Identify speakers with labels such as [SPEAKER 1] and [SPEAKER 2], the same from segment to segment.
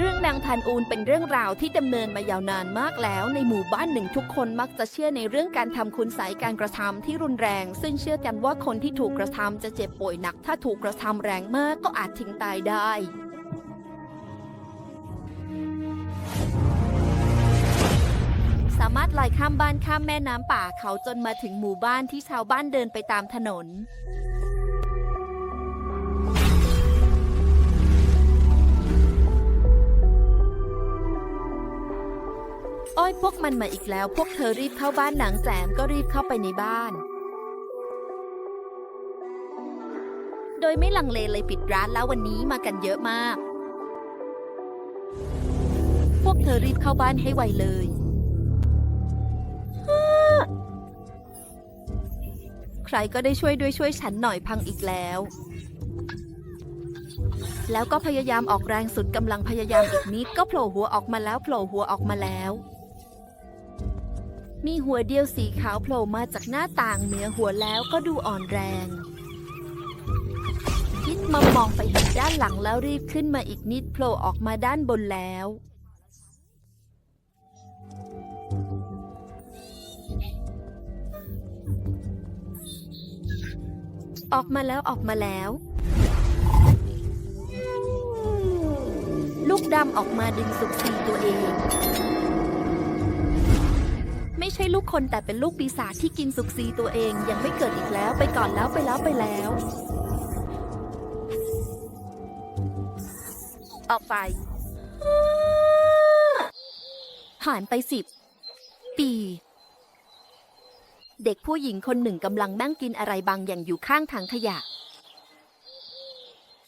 [SPEAKER 1] เรื่องนางพันอูนเป็นเรื่องราวที่ดำเนินมายาวนานมากแล้ว ในหมู่บ้านหนึ่งทุกคนมักจะเชื่อในเรื่องการทำคุณไสยการกระทำที่รุนแรง ซึ่งเชื่อกันว่าคนที่ถูกกระทำจะเจ็บป่วยหนัก ถ้าถูกกระทำแรงมากก็อาจถึงตายได้สามารถลอยข้ามบ้านข้ามแม่น้ำป่าเขาจนมาถึงหมู่บ้านที่ชาวบ้านเดินไปตามถนน ยพวกมันมาอีกแล้ว พวกเธอรีบเข้าบ้านหนังแสมก็รีบเข้าไปในบ้าน โดยไม่ลังเลเลยปิดร้านแล้ววันนี้มากันเยอะมาก พวกเธอรีบเข้าบ้านให้ไวเลยใครก็ได้ช่วยด้วยช่วยฉันหน่อยพังอีกแล้ว แล้วก็พยายามออกแรงสุดกำลังพยายามอีกนิดก็โผล่หัวออกมาแล้วโผล่หัวออกมาแล้ว มีหัวเดียวสีขาวโผล่มาจากหน้าต่างเหนือหัวแล้วก็ดูอ่อนแรงคิดมามองไปเห็นด้านหลังแล้วรีบขึ้นมาอีกนิดโผล่ออกมาด้านบนแล้ว ออกมาแล้วออกมาแล้ว ลูกดำออกมาดึงสุกสีตัวเอง ช่ลูกคนแต่เป็นลูกปีศาจที่กินสุกซีตัวเองยังไม่เกิดอีกแล้วไปก่อนแล้วไปแล้วไปแล้ว ออกไป ผ่านไปสิบปี เด็กผู้หญิงคนหนึ่งกำลังนั่งกินอะไรบางอย่างอยู่ข้างถังขยะ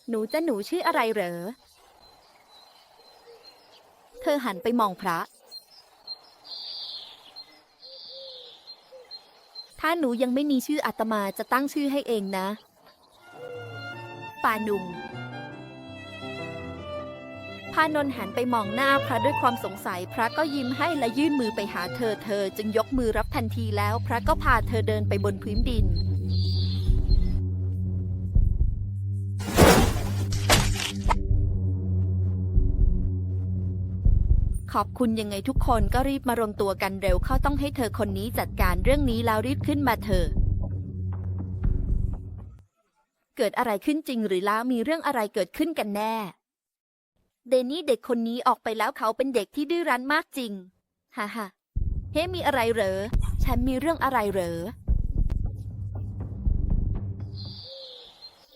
[SPEAKER 1] หนูจะหนูชื่ออะไรเหรอ เธอหันไปมองพระ ถ้าหนูยังไม่มีชื่ออาตมาจะตั้งชื่อให้เองนะ ป่าหนุ่มพานนท์หันไปมองหน้าพระด้วยความสงสัย พระก็ยิ้มให้และยื่นมือไปหาเธอ เธอจึงยกมือรับทันทีแล้ว พระก็พาเธอเดินไปบนพื้นดิน ขอบคุณยังไงทุกคนก็รีบมารวมตัวกันเร็วเข้าต้องให้เธอคนนี้จัดการเรื่องนี้แล้วรีบขึ้นมาเถอเกิดอะไรขึ้นจริงหรือแล้วมีเรื่องอะไรเกิดขึ้นกันแน่ เดนี่เด็กคนนี้ออกไปแล้วเขาเป็นเด็กที่ดื้อรั้นมากจริง ฮ่าฮ่าเฮ้มีอะไรเหรอ ฉันมีเรื่องอะไรเหรอ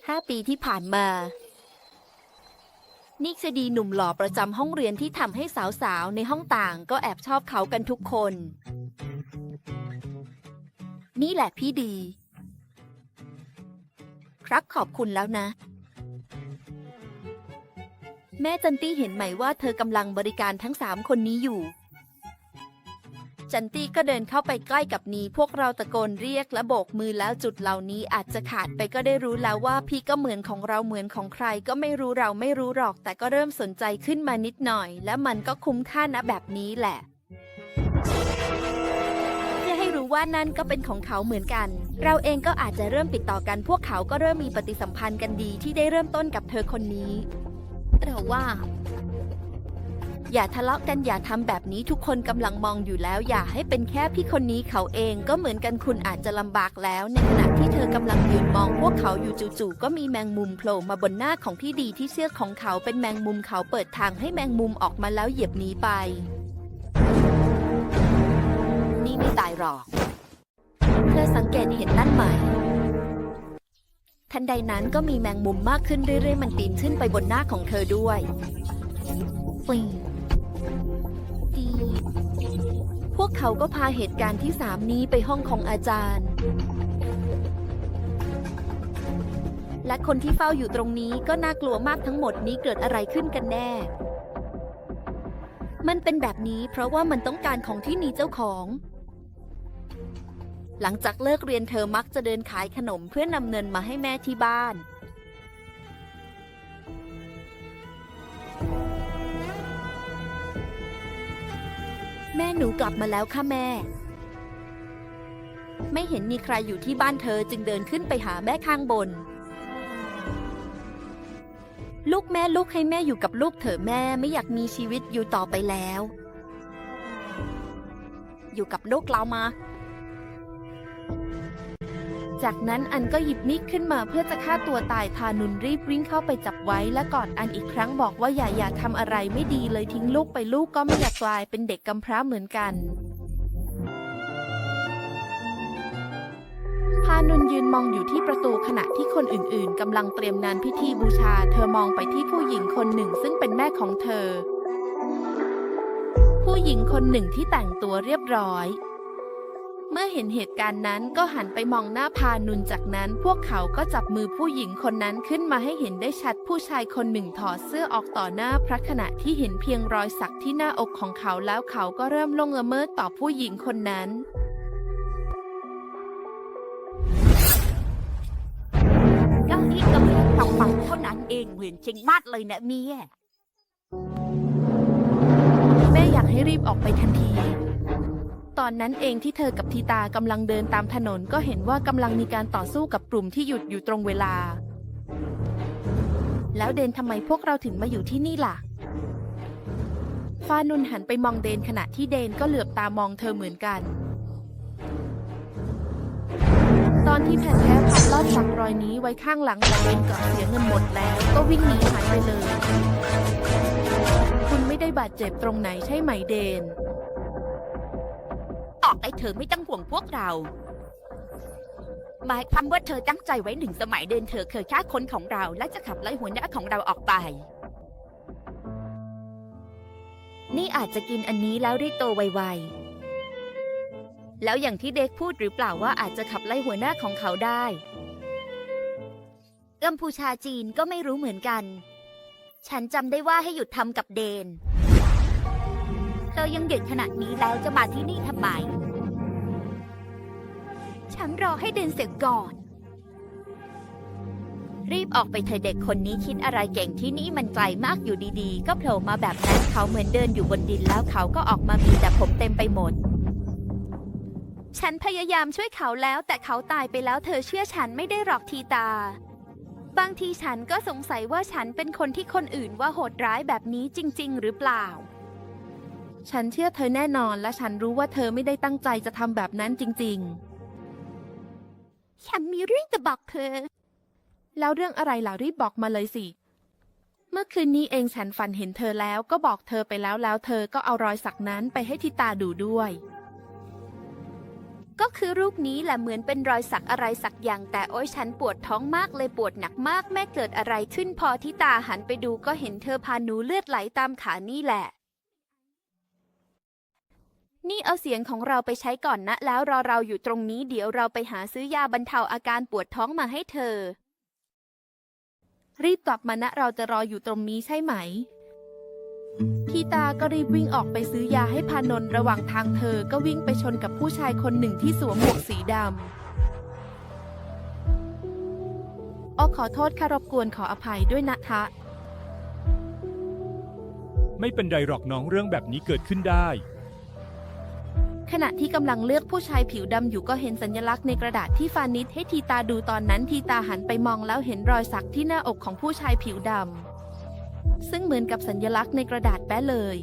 [SPEAKER 1] ห้าปีที่ผ่านมา นิกจะดีหนุ่มหล่อประจำห้องเรียนที่ทำให้สาวๆ ในห้องต่างก็แอบชอบเขากันทุกคน นี่แหละพี่ดี ครับขอบคุณแล้วนะ แม่จันตี้เห็นไหมว่าเธอกำลังบริการทั้งสามคนนี้อยู่ จันตี้ก็เดินเข้าไปใกล้กับนีพวกเราตะโกนเรียกและโบกมือแล้วจุดเหล่านี้อาจจะขาดไปก็ได้รู้แล้วว่าพี่ก็เหมือนของเราเหมือนของใคร ก็ไม่รู้เราไม่รู้หรอก แต่ก็เริ่มสนใจขึ้นมานิดหน่อย และมันก็คุ้มค่านะแบบนี้แหละเพื่อให้รู้ว่านั่นก็เป็นของเขาเหมือนกัน เราเองก็อาจจะเริ่มติดต่อกัน พวกเขาก็เริ่มมีปฏิสัมพันธ์กันดีที่ได้เริ่มต้นกับเธอคนนี้ เราว่า อย่าทะเลาะกันอย่าทำแบบนี้ทุกคนกำลังมองอยู่แล้ว อย่าให้เป็นแค่พี่คนนี้เขาเองก็เหมือนกันคุณอาจจะลำบากแล้ว ในขณะที่เธอกำลังยืนมองพวกเขาอยู่จู่ๆก็มีแมงมุมโผล่มาบนหน้าของพี่ดีที่เชือของเขาเป็นแมงมุมเขาเปิดทางให้แมงมุมออกมาแล้วเหยียบหนีไป นี่ไม่ตายหรอก เธอสังเกตเห็นนั่นไหมทันใดนั้นก็มีแมงมุมมากขึ้นเรื่อยๆ มันปีนขึ้นไปบนหน้าของเธอด้วยปิงดี พวกเขาก็พาเหตุการณ์ที่สามนี้ไปห้องของอาจารย์ และคนที่เฝ้าอยู่ตรงนี้ก็น่ากลัวมากทั้งหมดนี้เกิดอะไรขึ้นกันแน่ มันเป็นแบบนี้เพราะว่ามันต้องการของที่มีเจ้าของ หลังจากเลิกเรียนเธอมักจะเดินขายขนมเพื่อนำเงินมาให้แม่ที่บ้าน ม่หนูกลับมาแล้วค่ะแม่ ไม่เห็นมีใครอยู่ที่บ้านเธอจึงเดินขึ้นไปหาแม่ข้างบน ลูกแม่ลูกให้แม่อยู่กับลูกเถอะแม่ไม่อยากมีชีวิตอยู่ต่อไปแล้ว อยู่กับลูกเรามา จากนั้นอันก็หยิบมีดขึ้นมาเพื่อจะฆ่าตัวตายพานุนรีบวิ่งเข้าไปจับไว้และกอดอันอีกครั้งบอกว่าอย่าอย่าทำอะไรไม่ดีเลยทิ้งลูกไปลูกก็ไม่อยากกลายเป็นเด็กกำพร้าเหมือนกันพานุนยืนมองอยู่ที่ประตูขณะที่คนอื่นๆกำลังเตรียมงานพิธีบูชา เธอมองไปที่ผู้หญิงคนหนึ่งซึ่งเป็นแม่ของเธอ ผู้หญิงคนหนึ่งที่แต่งตัวเรียบร้อย เมื่อเห็นเหตุการณ์นั้นก็หันไปมองหน้าพานุนจากนั้นพวกเขาก็จับมือผู้หญิงคนนั้นขึ้นมาให้เห็นได้ชัดผู้ชายคนหนึ่งถอดเสื้อออกต่อหน้าพระขณะที่เห็นเพียงรอยสักที่หน้าอกของเขาแล้วเขาก็เริ่มลงละเมิดต่อผู้หญิงคนนั้น
[SPEAKER 2] ก็นี่ก็แค่ฟังฟังๆเท่านั้นเองเหมือนจริงมากเลยนะเมีย
[SPEAKER 1] แม่อยากให้รีบออกไปทันที ตอนนั้นเองที่เธอกับทีตากำลังเดินตามถนนก็เห็นว่ากำลังมีการต่อสู้กับกลุ่มที่หยุดอยู่ตรงเวลา แล้วเดนทำไมพวกเราถึงมาอยู่ที่นี่ล่ะ ฟานุนหันไปมองเดนขณะที่เดนก็เหลือบตามองเธอเหมือนกัน ตอนที่แผ่นแท้พัดลอดสักรอยนี้ไว้ข้างหลังแต่เดนกลับเสียเงินหมดแล้วก็วิ่งหนีหายไปเลย คุณไม่ได้บาดเจ็บตรงไหนใช่ไหมเดน
[SPEAKER 2] ออกไอ้เธอไม่ต้องห่วงพวกเรา หมายความว่าเธอตั้งใจไว้หนึ่งสมัยเดินเธอเคยฆ่าคนของเรา และจะขับไล่หัวหน้าของเราออกไป
[SPEAKER 1] นี่อาจจะกินอันนี้แล้วรีบโตไวๆ แล้วอย่างที่เด็กพูดหรือเปล่าว่าอาจจะขับไล่หัวหน้าของเขาได้กัมพูชาจีนก็ไม่รู้เหมือนกัน ฉันจำได้ว่าให้หยุดทำกับเดน
[SPEAKER 2] เธอยังเด็กขนาดนี้แล้วจะมาที่นี่ทำไม
[SPEAKER 1] ฉันรอให้เดินเสร็จก่อน
[SPEAKER 2] รีบออกไปเธอะเด็กคนนี้คิดอะไรเก่งที่นี่มันไกลมากอยู่ดีๆ ก็โผล่มาแบบนั้นเขาเหมือนเดินอยู่บนดินแล้วเขาก็ออกมามีแต่ผมเต็มไปหมด
[SPEAKER 1] ฉันพยายามช่วยเขาแล้วแต่เขาตายไปแล้วเธอเชื่อฉันไม่ได้หรอกทีตา บางทีฉันก็สงสัยว่าฉันเป็นคนที่คนอื่นว่าโหดร้ายแบบนี้จริง ๆ หรือเปล่าฉันเชื่อเธอแน่นอนและฉันรู้ว่าเธอไม่ได้ตั้งใจจะทำแบบนั้นจริง ๆ
[SPEAKER 2] ฉันมีเรื่องจะบอกเธอ
[SPEAKER 1] แล้วเรื่องอะไรล่ะรีบบอกมาเลยสิ เมื่อคืนนี้เองฉันฝันเห็นเธอแล้วก็บอกเธอไปแล้วแล้วเธอก็เอารอยสักนั้นไปให้ทิตาดูด้วย ก็คือรูปนี้แหละเหมือนเป็นรอยสักอะไรสักอย่าง แต่โอ้ยฉันปวดท้องมากเลยปวดหนักมากแม่เกิดอะไรขึ้นพอทิตาหันไปดูก็เห็นเธอพาหนูเลือดไหลตามขานี่แหละ นี่เอาเสียงของเราไปใช้ก่อนนะ แล้วรอเราอยู่ตรงนี้เดี๋ยวเราไปหาซื้อยาบรรเทาอาการปวดท้องมาให้เธอ รีบกลับมานะเราจะรออยู่ตรงนี้ใช่ไหม ทีตาก็รีบวิ่งออกไปซื้อยาให้พานนท์ระหว่างทางเธอก็วิ่งไปชนกับผู้ชายคนหนึ่งที่สวมหมวกสีดำอ้อขอโทษค่ะรบกวนขออภัยด้วยนะทะ
[SPEAKER 3] ไม่เป็นไรหรอกน้องเรื่องแบบนี้เกิดขึ้นได้
[SPEAKER 1] ขณะที่กำลังเลือกผู้ชายผิวดำอยู่ก็เห็นสัญลักษณ์ในกระดาษที่ฟานิดให้ทีตาดูตอนนั้นทีตาหันไปมองแล้วเห็นรอยสักที่หน้าอกของผู้ชายผิวดำซึ่งเหมือนกับสัญลักษณ์ในกระดาษแป๊ะเลย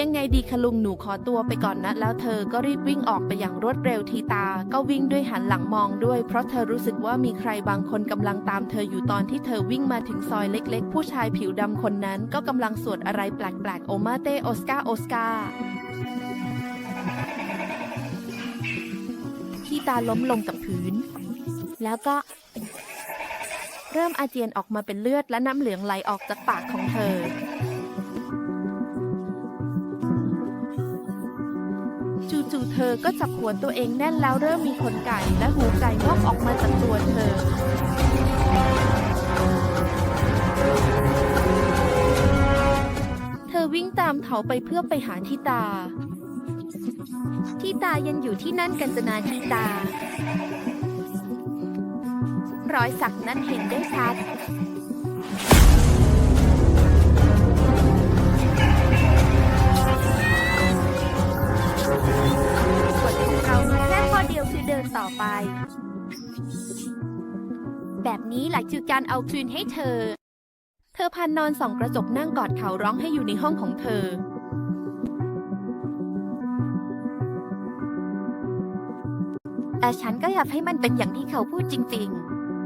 [SPEAKER 1] ยังไงดีคะลุงหนูขอตัวไปก่อนนะ แล้วเธอก็รีบวิ่งออกไปอย่างรวดเร็วทีตา ก็วิ่งด้วยหันหลังมองด้วย เพราะเธอรู้สึกว่ามีใครบางคนกำลังตามเธออยู่ตอนที่เธอวิ่งมาถึงซอยเล็ก ๆ ผู้ชายผิวดำคนนั้นก็กำลังสวดอะไรแปลกๆโอมาเตโอสกาโอสกาทีตาล้มลงกับพื้น แล้วก็เริ่มอาเจียนออกมาเป็นเลือดและน้ำเหลืองไหลออกจากปากของเธอ จู่ๆเธอก็จับหัวตัวเองแน่นแล้วเริ่มมีขนไก่และหูไก่งอกออกมาจากตัวเธอเธอวิ่งตามเขาไปเพื่อไปหาทิตา ทิตายังอยู่ที่นั่นกันจนาทิตา รอยสักนั้นเห็นได้ชัด เรามีแค่ข้อเดียวคือเดินต่อไป แบบนี้แหละคือการเอาคืนให้เธอ เธอพันนอนส่องกระจกนั่งกอดเขาร้องให้อยู่ในห้องของเธอ แต่ฉันก็อยากให้มันเป็นอย่างที่เขาพูดจริง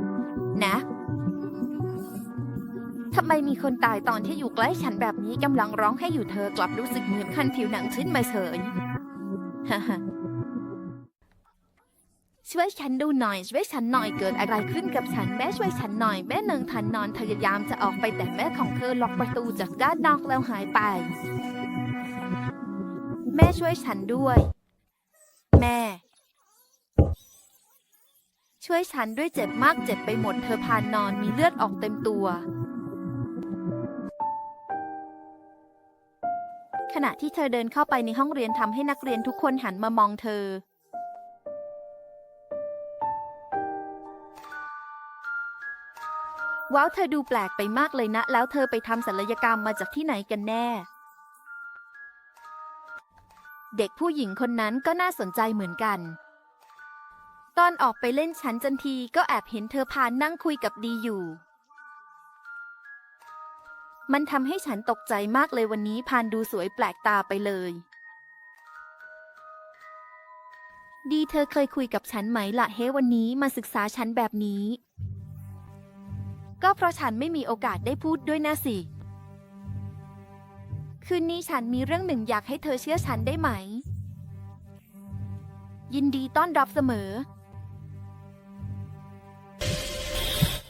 [SPEAKER 1] ๆ นะทำไมมีคนตายตอนที่อยู่ใกล้ฉันแบบนี้กำลังร้องให้อยู่เธอกลับรู้สึกเหมือนคันผิวหนังขึ้นมาเฉยฮ่าฮ่า ช่วยฉันดูหน่อย ช่วยฉันหน่อยเกิดอะไรขึ้นกับฉันแม่ช่วยฉันหน่อยแม่หนึ่งทันนอนพยายามจะออกไปแต่แม่ของเธอล็อกประตูจากด้านนอกแล้วหายไป แม่ช่วยฉันด้วย แม่ ช่วยฉันด้วยเจ็บมากเจ็บไปหมดเธอพานนอนมีเลือดออกเต็มตัวขณะที่เธอเดินเข้าไปในห้องเรียนทำให้นักเรียนทุกคนหันมามองเธอ ว้าวเธอดูแปลกไปมากเลยนะ แล้วเธอไปทำศัลยกรรมมาจากที่ไหนกันแน่ เด็กผู้หญิงคนนั้นก็น่าสนใจเหมือนกัน ตอนออกไปเล่นชั้นจันทีก็แอบเห็นเธอพานนั่งคุยกับดีอยู่ มันทำให้ฉันตกใจมากเลยวันนี้พานดูสวยแปลกตาไปเลย ดีเธอเคยคุยกับฉันไหมละเฮ้วันนี้มาศึกษาฉันแบบนี้ ก็เพราะฉันไม่มีโอกาสได้พูดด้วยนะสิ คืนนี้ฉันมีเรื่องหนึ่งอยากให้เธอเชื่อฉันได้ไหม ยินดีต้อนรับเสมอ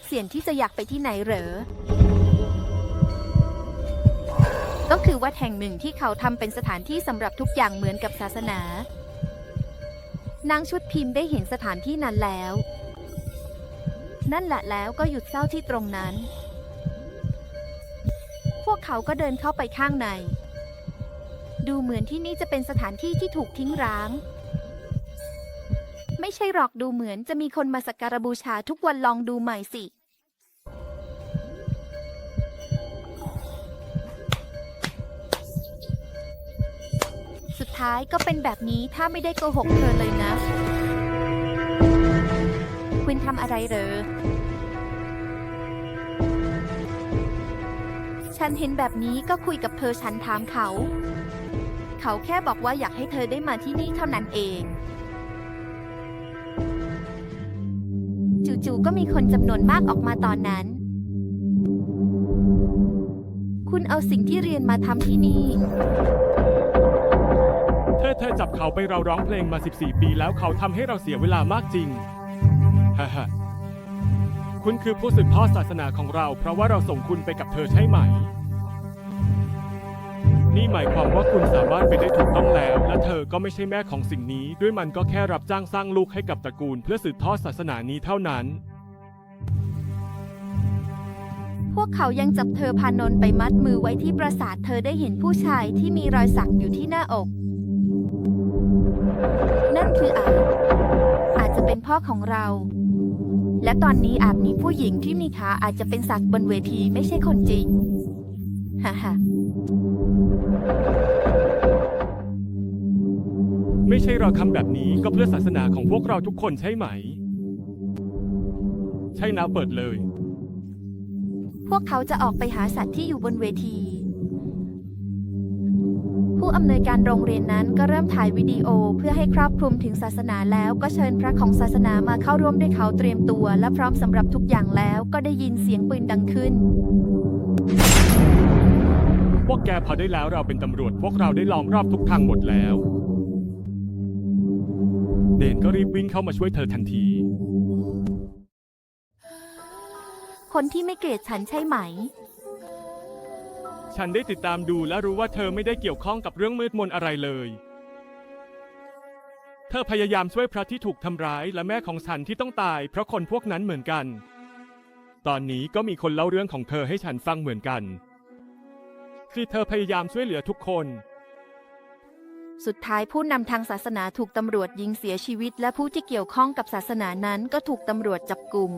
[SPEAKER 1] เสียนที่จะอยากไปที่ไหนเหรอ ก็คือวัดแห่งหนึ่งที่เขาทำเป็นสถานที่สำหรับทุกอย่างเหมือนกับศาสนา นางชุดพิมพ์ได้เห็นสถานที่นั้นแล้ว นั่นแหละแล้วก็หยุดเศร้าที่ตรงนั้น พวกเขาก็เดินเข้าไปข้างใน ดูเหมือนที่นี่จะเป็นสถานที่ที่ถูกทิ้งร้าง ไม่ใช่หรอกดูเหมือนจะมีคนมาสักการบูชาทุกวันลองดูใหม่สิสุดท้ายก็เป็นแบบนี้ถ้าไม่ได้โกหกเธอเลยนะ คุณทำอะไรเหรอ ฉันเห็นแบบนี้ก็คุยกับเธอฉันถามเขา เขาแค่บอกว่าอยากให้เธอได้มาที่นี่เท่านั้นเอง จู่ๆก็มีคนจำนวนมากออกมาตอนนั้น คุณเอาสิ่งที่เรียนมาทำที่นี่
[SPEAKER 3] เธอเธอจับเขาไปเราร้องเพลงมา 14 ปีแล้วเขาทำให้เราเสียเวลามากจริง ฮ่าฮ่าคุณคือผู้สืบทอดศาสนาของเรา เพราะว่าเราส่งคุณไปกับเธอใช่ไหม นี่หมายความว่าคุณสามารถไปได้ถูกต้องแล้ว และเธอก็ไม่ใช่แม่ของสิ่งนี้ ด้วยมันก็แค่รับจ้างสร้างลูกให้กับตระกูล เพื่อสืบทอดศาสนานี้เท่านั้น
[SPEAKER 1] พวกเขายังจับเธอพานนท์ไปมัดมือไว้ที่ปราสาทเธอได้เห็นผู้ชายที่มีรอยสักอยู่ที่หน้าอก นั่นคืออาจอาจจะเป็นพ่อของเรา และตอนนี้อาจมีผู้หญิงที่มีขาอาจจะเป็นสักบนเวทีไม่ใช่คนจริง ฮ่าฮ่า
[SPEAKER 3] ไม่ใช่เราทำแบบนี้ก็เพื่อศาสนาของพวกเราทุกคนใช่ไหม ใช่นะเปิดเลย
[SPEAKER 1] พวกเขาจะออกไปหาสัตว์ที่อยู่บนเวที ผู้อำนวยการโรงเรียนนั้นก็เริ่มถ่ายวิดีโอเพื่อให้ครอบคลุมถึงศาสนาแล้วก็เชิญพระของศาสนามาเข้าร่วมด้วยเขาเตรียมตัว และพร้อมสำหรับทุกอย่างแล้วก็ได้ยินเสียงปืนดังขึ้น
[SPEAKER 3] พวกแกพอได้แล้วเราเป็นตำรวจ พวกเราได้ล้อมรอบทุกทางหมดแล้ว เดนก็รีบวิ่งเข้ามาช่วยเธอทันที
[SPEAKER 1] คนที่ไม่เกลียดฉันใช่ไหม
[SPEAKER 3] ฉันได้ติดตามดูและรู้ว่าเธอไม่ได้เกี่ยวข้องกับเรื่องมืดมนอะไรเลย เธอพยายามช่วยพระที่ถูกทำร้ายและแม่ของฉันที่ต้องตาย เพราะคนพวกนั้นเหมือนกัน ตอนนี้ก็มีคนเล่าเรื่องของเธอให้ฉันฟังเหมือนกันคือเธอพยายามช่วยเหลือทุกคน
[SPEAKER 1] สุดท้ายผู้นำทางศาสนาถูกตำรวจยิงเสียชีวิต และผู้ที่เกี่ยวข้องกับศาสนานั้นก็ถูกตำรวจจับกลุ่ม